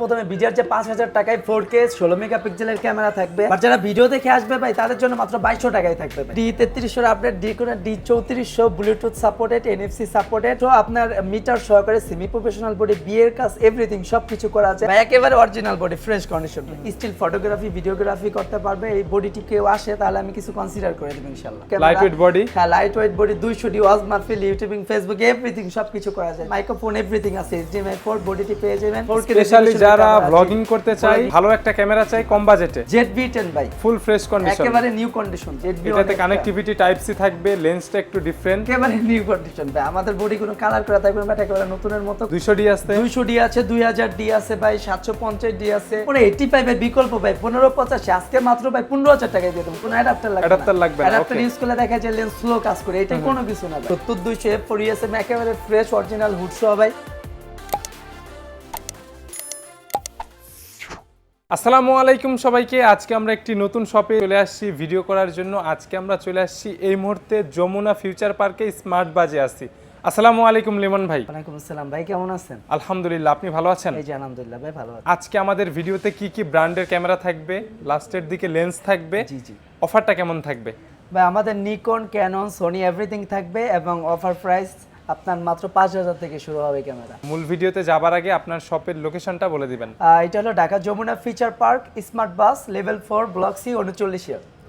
প্রথমে বিজার যে পাঁচ হাজার টাকায় ফোর কে ষোলো মেগা পিক্সেলের ক্যামেরা থাকবে। আর যারা ভিডিও দেখে আসবে ভাই তাদের জন্য মাত্র বাইশশো টাকায় থাকবে ডি তেত্রিশশো আপডেট ডি কোনো ডি চৌত্রিশশো ব্লুটুথ সাপোর্টেড এনএফসি সাপোর্টেড তো আপনার মিটার সহকারে সেমি প্রফেশনাল বডি বিয়ের কাজ এভরিথিং সব কিছু করা আছে। ভাই একেবারে original body fresh condition still photography videography করতে পারবে। এই বডিটি কেউ আসে তাহলে আমি কিছু কনসিডার করে দেবো ইনশাল্লাহ Lightweight body? হ্যাঁ লাইট ওয়েট বডি দুইশো ডি ওয়াজ মারফিল ইউটিউবিং ফেসবুক এভরিথিং সব কিছু করা যায়। মাইক্রোফোন এভরিথিং আছে এইচডিএমআই পোর্ট বডিটি পেয়ে যাবেন। স্পেশালি যারা ব্লগিং করতে চাই ভালো একটা ক্যামেরা চাই কম বাজেটে জেড বি টেন ভাই। ফুল ফ্রেশ কন্ডিশন একেবারে নিউ কন্ডিশন জেড বি এটাতে কানেক্টিভিটি টাইপ সি থাকবে লেন্সটা একটু ডিফারেন্ট একেবারে নিউ কন্ডিশন ভাই। আমাদের বডি কোনো কালার করা থাকবে না একেবারে নতুনের মতো। 200 ডি আসতে দুইশো ডি আছে দুই হাজার ডি আছে ভাই সাতশো পঞ্চাশ ডি আছে। পরে এইটি ফাইভের বিকল্প ভাই পনেরো পঁচাশি আজকে মাত্র ভাই পনেরো হাজার টাকায় দিয়ে দেবো। কোনো অ্যাডাপ্টার লাগবে Adapter লাগবে না, অ্যাডাপ্টার ইউজ করলে দেখা যায় লেন্স স্লো কাজ করে এটা কোনো কিছু না সত্তর দুইশো এফ ফোর ইএসএম একেবারে ফ্রেশ অরিজিনাল হুড সহ ভাই। আসসালামু আলাইকুম সবাইকে। আজকে আমরা একটি নতুন শপে চলে আসছি ভিডিও করার জন্য। আজকে আমরা চলে আসছি এই মুহূর্তে যমুনা ফিউচার পার্কে স্মার্ট বাজে আসছি আসসালামু আলাইকুম লিমন ভাই। ওয়ালাইকুম আসসালাম। ভাই কেমন আছেন? আলহামদুলিল্লাহ আপনি ভালো আছেন? এই যে আলহামদুলিল্লাহ ভাই ভালো আছি। আজকে আমাদের ভিডিওতে কি কি ব্র্যান্ডের ক্যামেরা থাকবে লাস্টের দিকে লেন্স থাকবে জি জি। অফারটা কেমন থাকবে? ভাই আমাদের নিকন ক্যানন সোনি এভরিথিং থাকবে এবং অফার প্রাইস আপনার মাত্র পাঁচ হাজার থেকে শুরু হবে ক্যামেরা। মূল ভিডিওতে যাবার আগে আপনার শপের লোকেশনটা বলে দিবেন। এটা হলো Dhaka Jamuna Future Park smart bus level four block C উনচল্লিশ।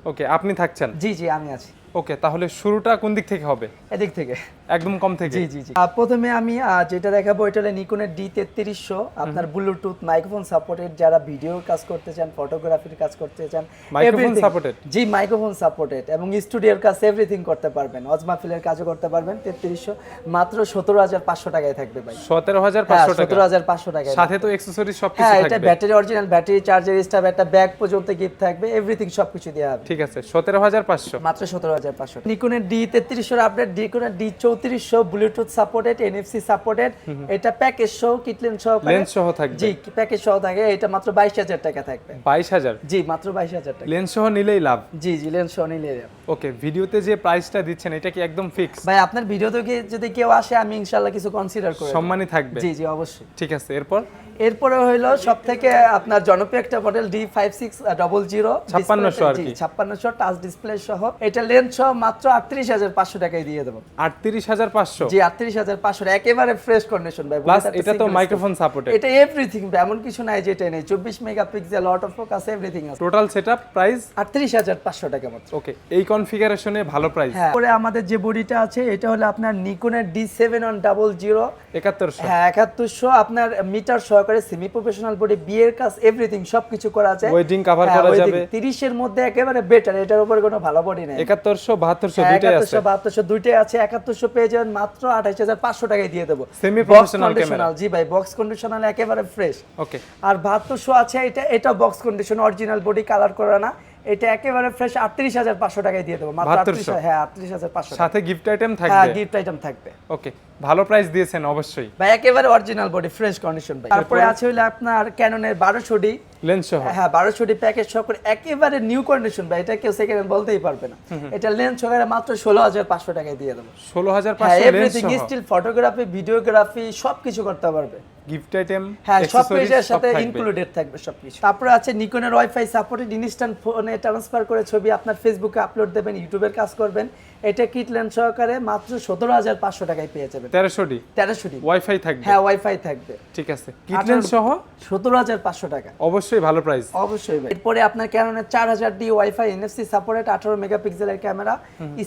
ওকে আপনি থাকছেন? জি জি আমি আছি। ওকে তাহলে শুরুটা কোন দিক থেকে হবে? এদিক থেকে। একদম কম থেকে। জি জি জি। প্রথমে আমি যেটা দেখাবো এটা হলো নিকনের ডি তেত্রিশশো। আপনার ব্লুটুথ মাইক্রোফোন সাপোর্টেড যারা ভিডিও কাজ করতে চান ফটোগ্রাফির কাজ করতে চান everything- supported? জি মাইক্রোফোন সাপোর্টেড এবং স্টুডিওর কাজ এভরিথিং করতে পারবেন। অজমাফিলের কাজও করতে পারবেন তেত্রিশশো। মাত্র সতেরো হাজার পাঁচশো টাকায় থাকবে ভাই। সতেরো হাজার হ্যাঁ পাঁচশো সতেরো টাকা হাজার পাঁচশো টাকায় সাথে তো এক্সেসরিজ সব কিছু হ্যাঁ এটা battery original battery charger stuff একটা ব্যাগ পর্যন্ত গিফট থাকবে এভরিথিং সবকিছু দেওয়া হবে। ঠিক আছে সতেরো হাজার পাঁচশো। মাত্র সতেরো হাজার পাঁচশো। নিকনের ডি তেত্রিশশোর আপডেট নিকনের ডি চৌত্রিশশো ব্লুটুথ সাপোর্টেড এনএফসি সাপোর্টেড এটা প্যাকেজ সহ কিটলেন সহ লেন্স সহ থাকবে। জি প্যাকেজ সহ থাকে। এটা মাত্র বাইশ হাজার টাকা থাকবে। বাইশ হাজার? জি মাত্র বাইশ হাজার টাকা। লেন্স সহ নিলেই লাভ? জি জি লেন্স সহ নিলে ওকে ভিডিওতে যে প্রাইসটা দিচ্ছেন এটা কি একদম ফিক্স ভাই আপনার ভিডিও থেকে যদি কেউ আসে আমি ইনশাল্লাহ কিছু কনসিডার করে দেব। সম্মানই থাকবে। জি জি অবশ্যই। ঠিক আছে এরপর? এরপরে হইল সব থেকে আপনার জনপ্রিয় একটা model D five six double zero 5600 আর কি। ছাপ্পান্নশো টাচ ডিসপ্লে সহ। এটা লেন্স সহ মাত্র আটত্রিশ হাজার পাঁচশো টাকায় দিয়ে দেবো। আটত্রিশ হাজার পাঁচশো। জি আটত্রিশ হাজার পাঁচশো একেবারে ফ্রেশ কন্ডিশন ভাই। প্লাস এটা তো মাইক্রোফোন সাপোর্টেড এটা এভরিথিং এমন কিছু নাই যে এটা নেই। চব্বিশ মেগাপিক্সেল অটো ফোকাস এভরিথিং আছে টোটাল সেটআপ প্রাইস আটত্রিশ হাজার পাঁচশো টাকা মাত্র। ওকে এই কনফিগারেশনে ভালো প্রাইস হ্যাঁ পরে আমাদের যে বডিটা আছে এটা হলো আপনার নিকনের D seven one double zero একাত্তরশো। হ্যাঁ একাত্তরশো। আপনার মিটার সহকারে সেমি প্রফেশনাল বডি বিয়ের কাজ এভরিথিং সবকিছু করা আছে। Cover হ্যাঁ, করা wedding। যাবে। তিরিশের মধ্যে একেবারে বেটার এটার উপরে কোনো ভালো বডি নেই। একাত্তরশো বাহাত্তরশো হ্যাঁ, দুইটাই আছে। একাত্তরশো বাহাত্তরশো দুইটাই আছে। একাত্তরশো পেয়ে যাবেন মাত্র আঠাইশ হাজার পাঁচশো টাকায় দিয়ে দেবো। সেমি বক্স কন্ডিশনাল জি ভাই বক্স কন্ডিশনাল একেবারে ফ্রেশ ওকে আর বাহাত্তরশো আছে এটা এটা box condition original body colour করা না। এটা একেবারে ফ্রেশ আটত্রিশ হাজার পাঁচশো টাকায় দিয়ে দেবো মাত্র 7200 আটত্রিশ হ্যাঁ আটত্রিশ হাজার পাঁচশো সাথে গিফট আইটেম হ্যাঁ থাকবে? গিফট আইটেম থাকবে। ওকে ভালো প্রাইস দিয়েছেন অবশ্যই। ভাই একেবারে অরিজিনাল বডি ফ্রেশ কন্ডিশন ভাই। তারপরে আছে হইলে আপনার ক্যাননের বারোশো ডি। লেন্স সহ? হ্যাঁ বারোশো ডি প্যাকেজ সহ করে একেবারে নিউ কন্ডিশন ভাই। এটা কেউ সেকেন্ড বলতেই পারবে না। এটা লেন্স সহকারে মাত্র ষোলো হাজার পাঁচশো টাকায় দিয়ে দেবো। ষোলো হাজার হ্যাঁ পাঁচশো এভরিথিং স্টিল ফটোগ্রাফি ভিডিওগ্রাফি সবকিছু করতে পারবে। গিফট আইটেম হ্যাঁ সব কিছুর সাথে ইনক্লুডেড থাকবে সবকিছু। তারপরে আছে নিকনের ওয়াইফাই সাপোর্টেড ইনস্ট্যান্ট ফোনে ট্রান্সফার করে ছবি আপনার ফেসবুকে আপলোড দেবেন ইউটিউবের কাজ করবেন। এটা কিট লেন্স সহকারে মাত্র সতেরো হাজার পাঁচশো টাকায় পেয়ে যাবেন। তেরোশো ডি তেরোশো ডি ওয়াইফাই থাকবে? হ্যাঁ ওয়াইফাই থাকবে। ঠিক আছে। কিট লেন্স সহ? সতেরো হাজার পাঁচশো টাকা। অবশ্যই ভালো প্রাইস অবশ্যই ভাই। এরপরে আপনার ক্যাননের চার হাজার ডি ওয়াইফাই এনএফসি সাপোর্টেড আঠারো মেগাপিক্সেলের ক্যামেরা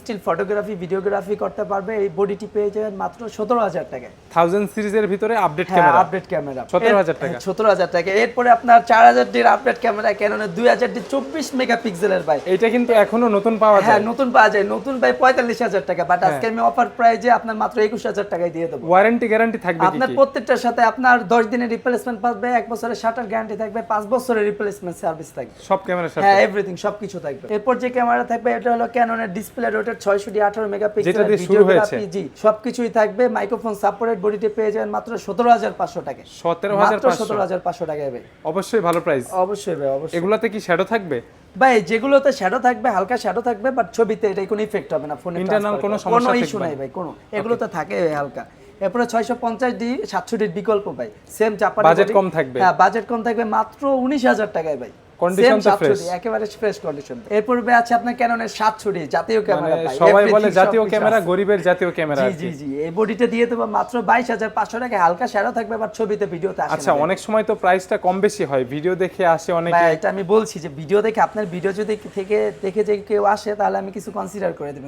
স্টিল ফটোগ্রাফি ভিডিওগ্রাফি করতে পারবে। এই বডিটি পেয়ে যাবেন মাত্র সতেরো হাজার টাকায়। থাউজেন্ড সিরিজের ভিতরে আপডেট হ্যাঁ ক্যামেরা আপডেট ক্যামেরা 17,000 টাকা। সতেরো হাজার টাকা। এরপরে আপনার চার হাজার ডির আপডেট ক্যামেরা ক্যাননের দুই হাজার ডি চব্বিশ মেগাপিক্সেলের ভাই। এটা কিন্তু এখনও নতুন পাওয়া যায় হ্যাঁ যায়। নতুন পাওয়া যায়। নতুন ভাই পঁয়তাল্লিশ হাজার টাকা বাট আজকে আমি অফার প্রাইজে আপনার মাত্র একুশ হাজার টাকায় দিয়ে দেবো। ওয়ারেন্টি গ্যারান্টি থাকবে আপনার প্রত্যেকটার সাথে আপনার দশ দিনের রিপ্লেসমেন্ট পাবে এক বছরের শাটার গ্যারান্টি থাকবে পাঁচ বছরের রিপ্লেসমেন্ট সার্ভিস থাকবে। সব ক্যামেরার সাথে হ্যাঁ এভরিথিং সবকিছু থাকবে। এরপর যে ক্যামেরা থাকবে এটা হলো ক্যাননের ডিসপ্লে রোটের ছয়শো ডি আঠারো মেগাপিক্সেল দিয়ে জি সবকিছুই থাকবে। মাইক্রোফোন সাপোর্টেড বডিতে পেয়ে যাবেন মাত্র সতেরো হাজার পাঁচশো টাকা সতেরো হাজার সতেরো হাজার পাঁচশো টাকায় ভাই। অবশ্যই ভালো প্রাইস অবশ্যই ভাই অবশ্যই। এগুলাতে কি শ্যাডো থাকবে? ভাই যেগুলোতে শ্যাডো থাকবে হালকা শ্যাডো থাকবে বাট ছবিতে এটা কোনো ইফেক্ট হবে না ফোনে ইন্টারনাল কোনো সমস্যা কোনো ইস্যু। নাই ভাই কোনো। এগুলোতে থাকে হালকা। এরপরে ছয়শো পঞ্চাশ ডি সাতশো ডির বিকল্প ভাই সেম জাপানি বাজেট কম থাকবে। হ্যাঁ বাজেট কম থাকবে মাত্র উনিশ হাজার টাকায় ভাই। Condition তো 700D, একেবারে ফ্রেশ কন্ডিশন এরপর আছে আপনার ক্যাননের সাতশো জাতীয় মানে ক্যামেরা সবাই বলে জাতীয় ক্যামেরা গরিবের জাতীয় ক্যামেরা জি জি জি। এই বডিটা দিয়ে দেবো মাত্র বাইশ হাজার পাঁচশো টাকা হালকা শ্যাডো থাকবে আবার ছবিতে ভিডিওতে আসে আচ্ছা অনেক সময় তো প্রাইসটা কম বেশি হয়। ভিডিও দেখে আসে অনেকে। এটা আমি বলছি যে ভিডিও দেখে আপনার ভিডিও যদি থেকে দেখে যে কেউ আসে তাহলে আমি কিছু কনসিডার করে দেবো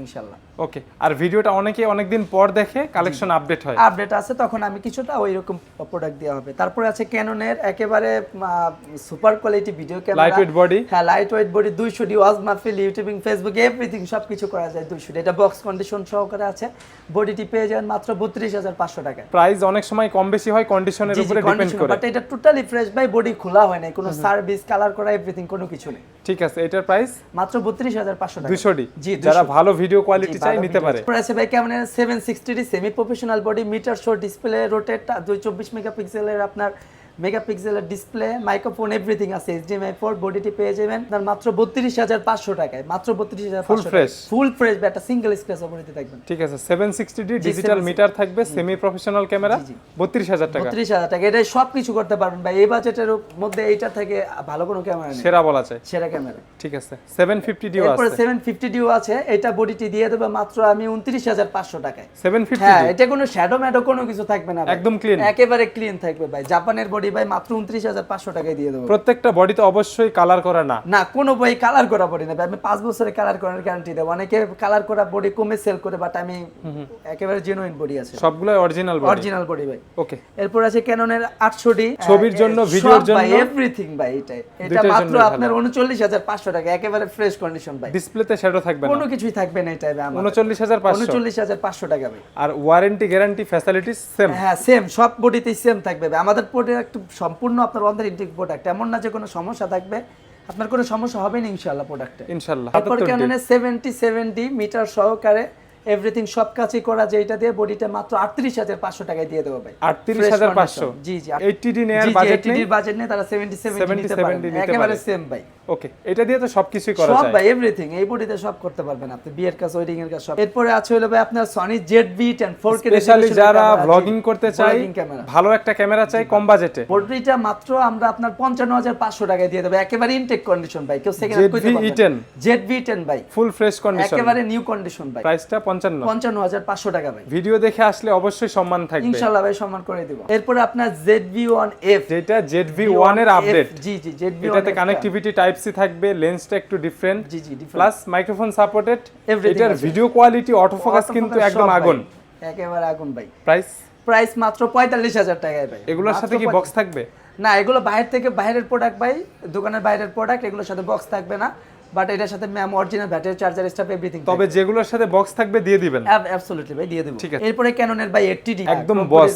ওকে আর ভিডিওটা অনেকে অনেকদিন পর দেখে কালেকশন আপডেট হয়। আপডেট আছে তখন আমি কিছুটা ওই রকম প্রোডাক্ট দেওয়া হবে। তারপরে আছে ক্যাননের একেবারে super quality video camera Lightweight body। হ্যাঁ লাইট ওয়েট বডি দুইশো ডি ওয়াজ মাহফিল ইউটিউবিং ফেসবুক এভরিথিং সব কিছু করা যায় দুইশো ডি। এটা বক্স কন্ডিশন সহকারে আছে। বডিটি পেয়ে যাবেন মাত্র বত্রিশ হাজার পাঁচশো টাকা প্রাইস অনেক সময় কম বেশি হয় কন্ডিশনের উপরে ডিপেন্ড করে। বাট এটা টোটালি ফ্রেশ ভাই বডি খোলা হয় নাই। কোনো সার্ভিস কালার করা এভরিথিং কোনো কিছু নেই। ঠিক আছে এটার প্রাইস মাত্র বত্রিশ হাজার পাঁচশো টাকা। দুশো ডি? জি যারা ভালো ভিডিও কোয়ালিটি চাই নিতে পারে। আছে। ভাই camera seven sixty semi professional body meter show display rotate দুই চব্বিশ মেগাপিক্সেলের আপনার মেগাপিক্সেলের ডিসপ্লে মাইক্রোফোন এভরিথিং আছে এইচডিএমআই পোর্ট বডিটি পেয়ে যাবেন। আপনার মাত্র বত্রিশ হাজার পাঁচশো টাকায় মাত্র বত্রিশ হাজার Full fresh। ফুল ফ্রেশ একটা সিঙ্গেল স্ক্র্যাচ বডিতে থাকবেন। ঠিক আছে seven sixty D digital meter থাকবে সেমি প্রফেশনাল ক্যামেরা। বত্রিশ হাজার টাকা। বত্রিশ হাজার টাকা এটা সব কিছু করতে পারবেন ভাই। এই বাজেটের মধ্যে এইটা থেকে ভালো কোনো ক্যামেরা নেই। সেরা বলা যায়। সেরা ক্যামেরা ঠিক আছে সেভেন ফিফটি ডিও এরপরে আছে। সেভেন ফিফটি ডিও আছে এটা বডিটি দিয়ে দেবে মাত্র আমি উনত্রিশ হাজার পাঁচশো টাকায়। সেভেন ফিফটি হ্যাঁ এটা কোনো শ্যাডো ম্যাডো কোনো কিছু থাকবে না একদম ক্লিন একেবারে ক্লিন থাকবে ভাই। জাপানের বডি ভাই মাত্র উনত্রিশ হাজার পাঁচশো টাকায় দিয়ে দেবো। প্রত্যেকটা বডিতে অবশ্যই কালার করা না। না কোনো বই কালার করা বডি না আমি পাঁচ বছরের কালার করার গ্যারান্টি দেবো। অনেকে কালার করা বডি কমে সেল করে বাট আমি একেবারে জেনুইন বডি আছে। সবগুলো অরিজিনাল অরিজিনাল বডি ভাই। ওকে এরপর আছে ক্যাননের আটশো ডি ছবির জন্য, ভিডিওর জন্য। এভরিথিং ভাই এটাই এটা মাত্র আপনার উনচল্লিশ হাজার পাঁচশো টাকা একেবারে ফ্রেশ কন্ডিশন ভাই। ডিসপ্লেতে শ্যাডো থাকবে কোনো কিছুই থাকবে না এটাই ভাই উনচল্লিশ হাজার উনচল্লিশ হাজার পাঁচশো টাকা ভাই। আর ওয়ারেন্টি গ্যারান্টি ফ্যাসিলিটিস সেম হ্যাঁ সেম সব বডিতেই সেম থাকবে ভাই। আমাদের প্রোডাক্ট সম্পূর্ণ আপনার অথেন্টিক প্রোডাক্ট এমন না যে কোনো সমস্যা থাকবে। আপনার কোনো সমস্যা হবে না ইনশাল্লাহ প্রোডাক্টে ইনশাল্লাহ তারপর ক্যাননে সেভেন্টি সেভেন্টি মিটার সহকারে এভরিথিং সব কাজই করা যায়। এটা দিয়ে বডিটা মাত্র আটত্রিশ হাজার পাঁচশো টাকায় দিয়ে দেবো ভাই। আটত্রিশ Fresh হাজার condition। পাঁচশো জি। জি এইটটি ডি নেয়ার বাজেট নেই? বাজেট নেই তারা সেভেন্টি 70, সেভেন্টি নিতে 70 পারেন নিতে একেবারে পারে। সেম ভাই। ওকে এটা দিয়ে তো সবকিছুই করা যায়। সব ভাই এভরিথিং এই বডিতে সব করতে পারবেন আপনি। বিয়ের কাজ ওয়েডিং এর কাজ সব। এরপরে আছে হলো ভাই আপনার Sony Z V ten four K specially যারা ব্লগিং করতে ক্যামেরা ভালো একটা ক্যামেরা চাই কম বাজেটে বডিটা মাত্র আমরা আপনার পঞ্চান্ন হাজার পাঁচশো টাকায় দিয়ে দেবো। একেবারে ইনটেক কন্ডিশন ভাই। কেউ second ZV E10 Z V ten ভাই। ফুল ফ্রেশ কন্ডিশন একেবারে নিউ কন্ডিশন ভাই। প্রাইসটা পঞ্চান্ন। পঞ্চান্ন হাজার পাঁচশো টাকা ভাই। ভিডিও দেখে আসলে অবশ্যই সম্মান থাকবে। ইনশাল্লাহ ভাই সম্মান করে দিব। এরপরে আপনার জেড ভি ওয়ান এফ যেটা জেড ভি ওয়ানের আপডেট জি জি জেড ভি এটাতে কানেক্টিভিটি টাইপ সি থাকবে লেন্সটা একটু ডিফারেন্ট জি জি প্লাস মাইক্রোফোন সাপোর্টেড এটার ভিডিও কোয়ালিটি অটো ফোকাস কিন্তু একদম আগুন। একেবারে আগুন ভাই। প্রাইস প্রাইস মাত্র পঁয়তাল্লিশ হাজার টাকায় ভাই। এগুলোর সাথে কি বক্স থাকবে? না এগুলো বাইরে থেকে বাইরের প্রোডাক্ট ভাই। দোকানের বাইরের প্রোডাক্ট এগুলোর সাথে বক্স থাকবে না। বাট এটার সাথে ma'am original battery charger stuff everything তবে যেগুলোর সাথে বক্স থাকবে দিয়ে দিবেন। অ্যাবসলিউটলি ভাই দিয়ে দেব। ঠিক আছে। এরপরে ক্যাননের ভাই 80D একদম বস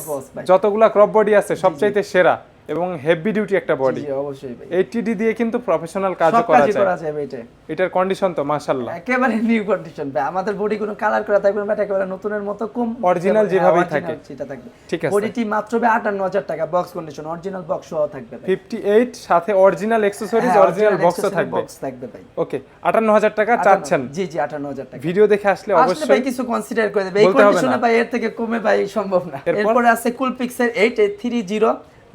যতগুলা ক্রপ বডি আছে সবচাইতে সেরা। এবং হেভি ডিউটি একটা বডি জি অবশ্যই ভাই। এইচডি দিয়ে কিন্তু প্রফেশনাল সব করা যায়। করা যায় ভাই এটা এটার কন্ডিশন তো মাশাআল্লাহ। একেবারে নিউ কন্ডিশন ভাই। আমাদের বডি কোনো কালার করা থাকবে না বাট একেবারে নতুনের মতো কম Original হ্যাঁ, original থাকে। সেটা থাকবে। ঠিক আছে। বডিটি মাত্র ভাই 58000 টাকা বক্স কন্ডিশন অরিজিনাল বক্স সহ থাকবে ভাই। ফিফটি এইট সাথে অরিজিনাল অ্যাক্সেসরিজ অরিজিনাল বক্সও থাকবে। box থাকবে ভাই। ওকে আটান্ন হাজার টাকা চাচ্ছেন। জি জি 58000 টাকা। ভিডিও দেখে আসলে অবশ্যই ভাই কিছু কনসিডার করে দেবে। এই কন্ডিশনে। ভাই এর থেকে কমে ভাই সম্ভব না। এরপর? আছে কুল পিক্সেল 830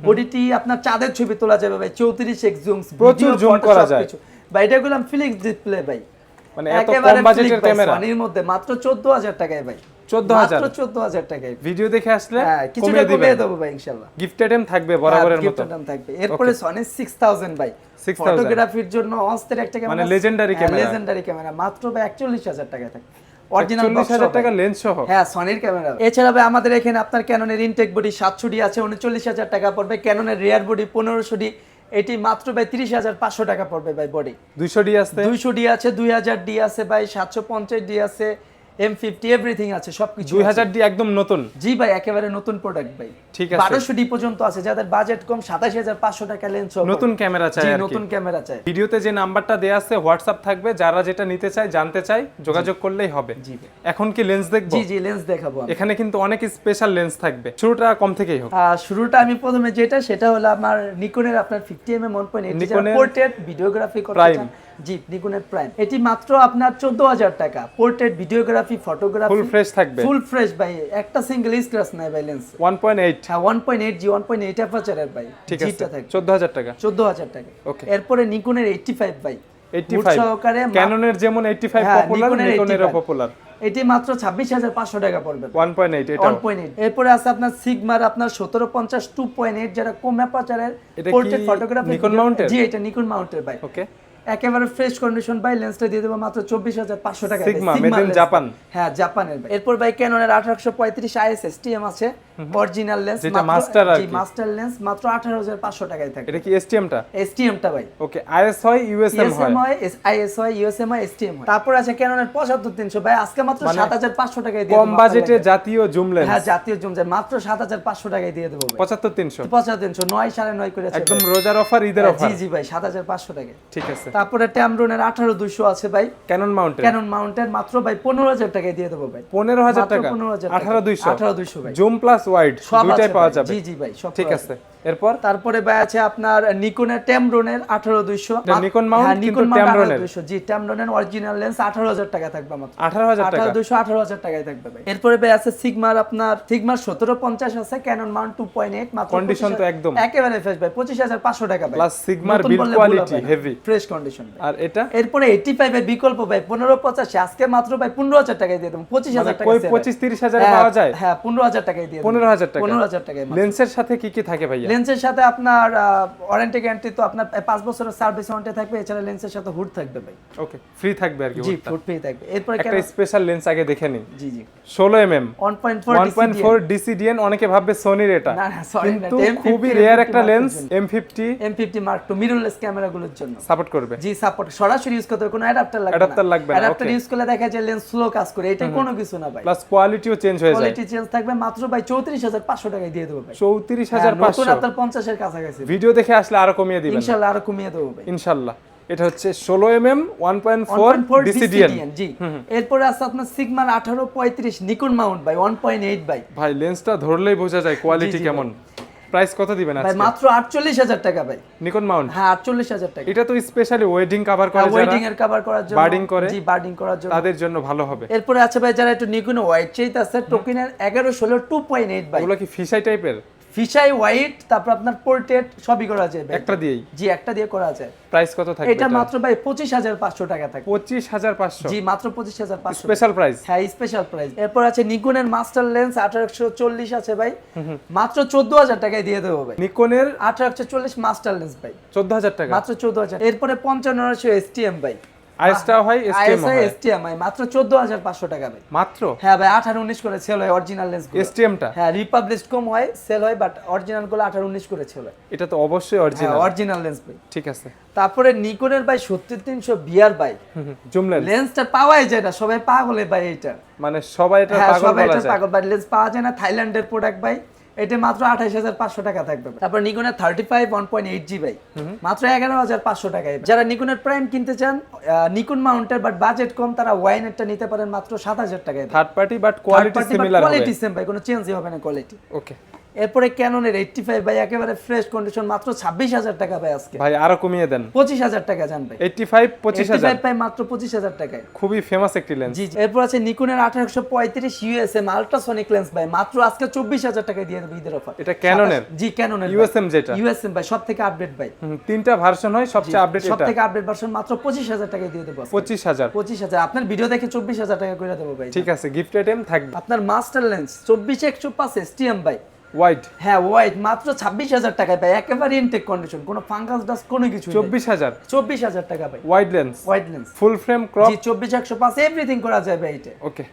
বডিটি আপনার চাঁদের ছবি তোলা যাবে ভাই 34 এক্স জুম প্রচুর zoom করা যায়। ভাই এটা গুলাম ফিলিক্স ডিসপ্লে ভাই। মানে এত কম বাজেটের ক্যামেরা পানির মধ্যে মাত্র 14000 টাকায় ভাই। 14,000 মাত্র 14000 টাকায়। ভিডিও দেখে আসলে হ্যাঁ কিছুটা কমিয়ে দেবো ভাই ইনশাআল্লাহ গিফট আইটেম থাকবে বরাবরের gift মতো। থাকবে। এরপরে সনি 6000 ভাই। 6000 ফটোগ্রাফির জন্য অস্থির একটা ক্যামেরা মানে legendary camera। লেজেন্ডারি ক্যামেরা মাত্র ভাই 41000 টাকায় থাকে অরিজিনাল চল্লিশ হাজার টাকা লেন্স সহ। হ্যাঁ সনির ক্যামেরা এছাড়া ভাই আমাদের এখানে আপনার ক্যাননের ইনটেক বডি সাতশো ডি আছে উনচল্লিশ হাজার টাকা পড়বে। ক্যাননের রিয়ার বডি 1500 ডি। এটি মাত্র ভাই তিরিশ হাজার পাঁচশো টাকা পড়বে ভাই বডি দুইশো ডি আছে। দুইশো ডি আছে দুই হাজার ডি আছে ভাই সাতশো পঞ্চাশ ডি আছে। এম ফিফটি এভরিথিং আছে সবকিছু দুই হাজার ডি একদম নতুন। জি ভাই একেবারে নতুন প্রোডাক্ট ভাই। ঠিক আছে। বারোশো ডি পর্যন্ত আছে যাদের বাজেট কম সাতাশ হাজার পাঁচশো টাকা লেন্স নতুন ক্যামেরা চাই নতুন ক্যামেরা চাই। ভিডিওতে যে নাম্বারটা দেয়া আছে হোয়াটসঅ্যাপ থাকবে যারা যেটা নিতে চায় জানতে চায় যোগাযোগ করলেই হবে। জি। এখন কি লেন্স দেখব? জি জি লেন্স দেখাবো এখানে কিন্তু অনেক স্পেশাল লেন্স থাকবে। শুরুটা কম থেকেই হোক। শুরুটা আমি প্রথমে যেটা সেটা হলো আমার নিকনের আপনার fifty M M one point Nikon-এর portrait videography করতে জি নিকনের প্রাইম এটি মাত্র আপনার চোদ্দ হাজার টাকা। Portrait videography photography full fresh থাকবে। ফুল ফ্রেশ ভাই। একটা সিঙ্গেল স্ক্র্যাচ নাই ভাই লেন্স ওয়ান পয়েন্ট এইট হ্যাঁ ওয়ান পয়েন্ট এইট জি ওয়ান পয়েন্ট এইট অ্যাপারচারের ভাই। ঠিক আছে। চোদ্দ হাজার টাকা। চোদ্দ হাজার টাকা। Okay. এরপরে নিকনের এইটটি ফাইভ ভাই। এইটটি Wood ফাইভ সহকারে ক্যাননের যেমন এইটটি ফাইভ হ্যাঁ, পপুলার নিকনেরও পপুলার এটি মাত্র ছাব্বিশ হাজার পাঁচশো টাকা পড়বে ওয়ান পয়েন্ট এইট এটা ওয়ান পয়েন্ট এইট এরপরে আছে আপনার সিগমার আপনার সতেরো পঞ্চাশ টু পয়েন্ট এইট যেটা কম অ্যাপারচারের পোর্ট্রেট ফটোগ্রাফি এর? জি এটা নিকন মাউন্টের ভাই। ওকে একেবারে ফ্রেশ কন্ডিশন ভাই লেন্সটা দিয়ে দেবো মাত্র চব্বিশ হাজার পাঁচশো টাকা। জাপান হ্যাঁ জাপানের এরপর ভাই ক্যাননের আঠারোশো পঁয়ত্রিশ আইএসএস টিএম আছে। অরিজিনাল লেন্স যেটা master আর কি। মাস্টার লেন্স মাত্র আঠারো হাজার পাঁচশো টাকায় থাকে এটা কি এসটিএমটা এসটিএমটা ভাই। ওকে আইএস হয়। ইউএসএম হয় হয় আইএস হয় ইউএসএম হয় এসটিএম হয়। তারপর আছে ক্যাননের পঁচাত্তর তিনশো। ভাই আজকে মাত্র মানে সাত হাজার পাঁচশো টাকায় দিয়ে কম বাজেটে জাতীয় জুম লেন্স হ্যাঁ জাতীয় জুম যায় মাত্র সাত হাজার পাঁচশো টাকায় দিয়ে দেবো ভাই। পঁচাত্তর তিনশো? পঁচাত্তর তিনশো নয় সাড়ে করে একদম রোজার অফার ঈদের অফার জি জি ভাই সাত হাজার পাঁচশো টাকা ঠিক আছে। তারপরে ট্যামরনের আঠারো দুইশো আছে ভাই। ক্যানন মাউন্টেন ক্যানন মাউন্টেন মাত্র ভাই পনেরো হাজার টাকায় দিয়ে দেবো ভাই। পনেরো হাজার মাত্র টাকা? 15,000 টাকা। আঠারো দুইশো? 18,200 ভাই। জুম প্লাস ওয়াইড দুইটাই পাওয়া যাবে। জি জি ভাই সব ঠিক আছে। এরপর? তারপরে ভাই আছে আপনার নিকনের Nikon mount, কিন্তু Tamron এর। দুইশো। জি ট্যামরনের অরিজিনাল লেন্স আঠারো হাজার টাকা থাকবে মাত্র আঠারো হাজার টাকা। আঠারো দুইশো আঠারো হাজার টাকায় থাকবে ভাই। এরপরে ভাই আছে সিগমার আপনার সিগমার সতেরো পঞ্চাশ আছে Canon mount two point eight মাত্র Condition তো একদম। একেবারে ফ্রেশ ভাই পঁচিশ হাজার পাঁচশো টাকা ভাই। Plus Sigma র build quality, heavy। Fresh condition আর এটা? এরপরে এইটি ফাইভ এর বিকল্প ভাই পনেরো পঁচাশি। আজকে মাত্র ভাই পনেরো হাজার টাকায় দিয়ে দেবো পঁচিশ হাজার মানে টাকা কই sale হয়। পঁচিশ তিরিশ হাজারে হ্যাঁ, পাওয়া যায়? হ্যাঁ পনেরো হাজার টাকায় দিয়ে পনেরো হাজার টাকা। পনেরো হাজার লেন্সের সাথে কি কি থাকে ভাইয়া? লেন্সের সাথে আপনার ওয়ারেন্টি গ্যারান্টি তো আপনার পাঁচ বছরের সার্ভিস ওয়ারেন্টি থাকবে এছাড়া লেন্সের সাথে হুড থাকবে ভাই। ওকে ফ্রি থাকবে আর কি জি হুড ফ্রি থাকবে। এরপরে একটা স্পেশাল লেন্স আগে দেখে নিই জি জি। ষোলো M M one point four one point four DCDN অনেকে ভাববে সোনির এটা। না না সরি না খুবই M50 রেয়ার একটা লেন্স এর জন্য। M fifty M fifty mark two mirrorless ক্যামেরাগুলোর জন্য। সাপোর্ট করবে। জি সাপোর্ট সরাসরি ইউজ করতে কোনো অ্যাডাপ্টার লাগবে Adapter লাগবে না, অ্যাডাপ্টার ইউজ করলে দেখা যায় লেন্স স্লো কাজ করে এটা কোনো কিছু না ভাই। প্লাস কোয়ালিটিও চেঞ্জ হয়ে যায়। কোয়ালিটি চেঞ্জ থাকবে মাত্র ভাই চৌত্রিশ হাজার পাঁচশো টাকায় দিয়ে দেবো চৌত্রিশ হ্যাঁ, হাজার পাঁচশো। আপনার পঞ্চাশের কাছাকাছি। ভিডিও দেখে আসলে আরও কমিয়ে দিবেন। ইনশাল্লাহ আরও কমিয়ে দেবো ইনশাল্লাহ। এটা হচ্ছে ষোলো M M one point four 1.4 DCDN জি। এরপরে আছে আপনার সিগমার আঠারো পঁয়ত্রিশ নিকন মাউন্ট ভাই ওয়ান পয়েন্ট এইট ভাই। ভাই লেন্সটা ধরলেই বোঝা যায় কোয়ালিটি কেমন। প্রাইস কত দিবেন ভাই আজকে? মাত্র আটচল্লিশ হাজার টাকা ভাই। নিকন মাউন্ট হ্যাঁ আটচল্লিশ হাজার টাকা। এটা তো স্পেশালি ওয়েডিং কভার করার জন্য ওয়েডিং এর কভার করার জন্য বার্ডিং করে। জি বার্ডিং করার জন্য। তাদের জন্য ভালো হবে। এরপরে আছে ভাই যারা একটু নিকন হোয়াইট চাইতে আছে টোকেনের এগারো ষোলো টু পয়েন্ট এইট ভাই। ওগুলো কি ফিশাই টাইপের ফিশাই হোয়াইট তারপর আপনার পোর্ট্রেট সবই করা ভাই। একটা দিয়েই? জি একটা দিয়ে করা যায়। প্রাইস কত থাকবে এটা মাত্র ভাই পঁচিশ হাজার পাঁচশো টাকা থাকে পঁচিশ হাজার পাঁচশো। জি মাত্র পঁচিশ হাজার পাঁচশো। Special price? হ্যাঁ স্পেশাল প্রাইস। এরপর আছে নিকুনের মাস্টার লেন্স আঠারোশো চল্লিশ আছে ভাই। মাত্র চোদ্দ হাজার টাকায় দিয়ে দেবো ভাই। নিকনের? আঠারোশো চল্লিশ মাস্টার লেন্স ভাই। চোদ্দ হাজার টাকা? মাত্র চোদ্দ হাজার। এরপরে পঞ্চান্নশো এসটিএম ভাই। আইসটা হয় এসটিএম হয়। এসটিএম ভাই মাত্র চোদ্দ হাজার পাঁচশো টাকা ভাই। মাত্র? হ্যাঁ ভাই আঠারো উনিশ করে সেল হয় অরিজিনাল লেন্স এসটিএমটা? হ্যাঁ রিপাবলিশ কম হয় সেল হয় বাট অরিজিনালগুলো আঠারো উনিশ করে সেল হয়। এটা তো অবশ্যই হ্যাঁ অরিজিনাল অরিজিনাল লেন্স ভাই। ঠিক আছে। তারপরে নিকনের ভাই সত্তর তিনশো বিয়ার ভাই। জুম লেন্স লেন্সটা পাওয়াই যায় না সবাই পাগলে ভাই এটা মানে সবাই এটা হ্যাঁ পাগল সবাই এটা পাগল বাট লেন্স পাওয়া যায় না। থাইল্যান্ডের প্রোডাক্ট ভাই। এটা মাত্র আঠাইশ হাজার পাঁচশো টাকা থাকবে। তারপর নিকোনের thirty five one point eight জি ভাই মাত্র এগারো হাজার পাঁচশো টাকায়। যারা নিকোনের প্রাইম কিনতে চান নিকোন মাউন্টের বাট বাজেট কম তারা ওয়াইনেরটা নিতে পারেন মাত্র সাত হাজার টাকায়। Third party but quality similar quality same ভাই কোনো চেঞ্জই হবে না কোয়ালিটি ওকে এরপরে ক্যাননের এইটটি ফাইভ ভাই একেবারে ফ্রেশ কন্ডিশন মাত্র ছাব্বিশ হাজার টাকা ভাই আজকে। ভাই আরও কমিয়ে দেন। পঁচিশ হাজার টাকা জান ভাই। এইটটি ফাইভ পঁচিশ হাজার। পাই মাত্র পঁচিশ হাজার টাকায়। খুবই ফেমাস একটি লেন্স জি। এরপর আছে নিকনের আঠারোশো পঁয়ত্রিশ ইউএসএম আলট্রাসনিক লেন্স ভাই মাত্র আজকে চব্বিশ হাজার টাকায় দিয়ে দেবো ঈদের অফার এটা ক্যাননের জি ক্যাননের ইউএসএম যেটা। ইউএসএম ভাই সব থেকে আপডেট ভাই তিনটা ভার্সন হয় সবচেয়ে আপডেট সব এটা। থেকে আপডেট ভার্সন মাত্র পঁচিশ হাজার টাকায় দিয়ে দেবো পঁচিশ হাজার। পঁচিশ হাজার। আপনার ভিডিও দেখে চব্বিশ হাজার টাকা করে দেবো ভাই। ঠিক আছে গিফট আইটেম থাকবে। আপনার মাস্টার লেন্স চব্বিশ একশো পাঁচ এসটিএম ভাই। ওয়াইড হ্যাঁ ওয়াইট মাত্র ছাব্বিশ হাজার টাকায় পাই একেবারে ইনটেক কন্ডিশন কোনো ফাঙ্গাস ডাস্ট কোনো কিছু চব্বিশ হাজার। চব্বিশ হাজার টাকা পাই white lens white lens full frame crop চব্বিশ একশো পাঁচ এভরিথিং করা যায় ভাই এটা ওকে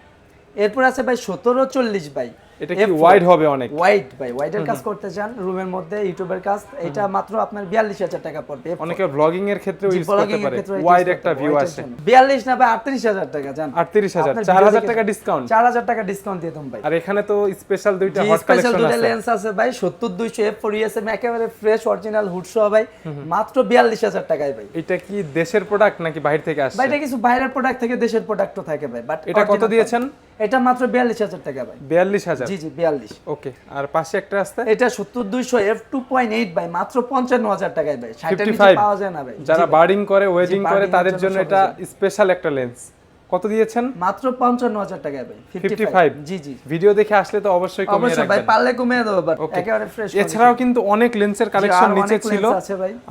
এরপর আছে ভাই সতেরো চল্লিশ ভাই। এটা কি ওয়াইড হবে অনেক? হোয়াইট ভাই হোয়াইটের কাজ করতে চান রুমের মধ্যে ইউটিউবের কাজ এটা মাত্র আপনার বিয়াল্লিশ হাজার টাকা পড়বে। অনেকে ব্লগিং এর ক্ষেত্রে ইউজ করতে পারে। ওয়াইড একটা ভিউ আসে white এর জন্য। বিয়াল্লিশ না ভাই আটত্রিশ হাজার টাকা জান। আটত্রিশ হাজার আপনার চার video হাজার দেখে- টাকা ডিসকাউন্ট চার হাজার টাকা ডিসকাউন্ট দিয়ে ভাই। আর এখানে তো স্পেশাল দুইটা হট স্পেশাল কালেকশন আছে। লেন্স আছে ভাই ইএসএম একেবারে ফ্রেশ অরিজিনাল হুড সহ ভাই। মাত্র বিয়াল্লিশ হাজার টাকায় ভাই। এটা কি দেশের প্রোডাক্ট নাকি বাইরে থেকে আসছে? ভাই এটা কিছু বাইরের প্রোডাক্ট থেকে দেশের প্রোডাক্টও থাকে ভাই বাট এটা কত দিয়েছেন? এটা মাত্র বিয়াল্লিশ হাজার টাকা ভাই। বিয়াল্লিশ হাজার? জি জি বিয়াল্লিশ। ওকে আর পাশে একটা আসতে এটা সত্তর দুইশো এফ টু পয়েন্ট এইট ভাই মাত্র পঞ্চান্ন হাজার টাকায় ভাই। ষাটের নিচে পাওয়া যায় না ভাই। যারা বার্ডিং করে ওয়েডিং করে তাদের জন্য এটা স্পেশাল একটা লেন্স কত দিয়েছেন? মাত্র পঞ্চান্ন হাজার টাকায় ভাই ফিফটি 55 জি জি। ভিডিও দেখে আসলে তো অবশ্যই কমিয়ে অবশ্যই ভাই পারলে কমিয়ে দেবো বাট একেবারে ফ্রেশ এছাড়াও কিন্তু অনেক লেন্সের কালেকশন নিচে ছিল।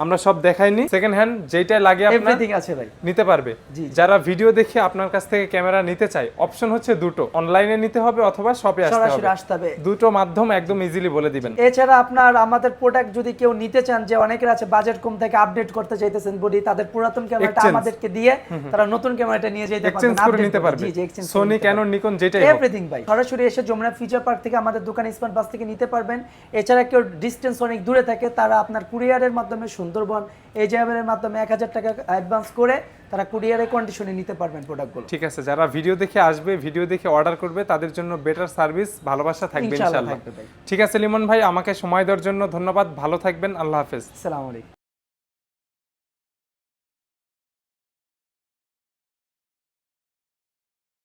আমরা সব দেখাইনি। সেকেন্ড হ্যান্ড যেটাই লাগে আপনার এভরিথিং আছে ভাই। নিতে পারবে। যারা ভিডিও দেখে আপনার কাছ থেকে ক্যামেরা নিতে চায় অপশন হচ্ছে দুটো। অনলাইনে নিতে হবে অথবা শপে আসতে সরাসরি হবে। আসতে হবে। দুটো মাধ্যম একদম ইজিলি বলে দিবেন। এছাড়া আপনার আমাদের প্রোডাক্ট যদি কেউ নিতে চান যে অনেকের আছে বাজেট কম থেকে আপডেট করতে চাইতেছেন বডি তাদের পুরাতন ক্যামেরাটা। আমাদেরকে দিয়ে তারা নতুন ক্যামেরাটা নিয়ে যেতে এক্সচেঞ্জ করে নিতে পারবে। জি এক্সচেঞ্জ সোনি ক্যানন নিকন যেটাই এভরিথিং ভাই। সরাসরি এসে যমুনা ফিচার পার্ক থেকে আমাদের দোকান স্মার্ট বাস থেকে নিতে পারবেন। এছাড়া কেউ ডিস্টেন্স অনেক দূরে থাকে তারা আপনার কুরিয়ারের মাধ্যমে সুন্দরবন এই জায়গার মাধ্যমে এক হাজার টাকা অ্যাডভান্স করে তারা কুরিয়ারের কন্ডিশনে নিতে পারবেন প্রোডাক্টগুলো ঠিক আছে যারা ভিডিও দেখে আসবে ভিডিও দেখে অর্ডার করবে তাদের জন্য বেটার সার্ভিস ভালোবাসা থাকবে ইনশাআল্লাহ ঠিক আছে লিমন ভাই আমাকে সময় দেওয়ার জন্য ধন্যবাদ। ভালো থাকবেন আল্লাহ হাফেজ। আসসালামু আলাইকুম।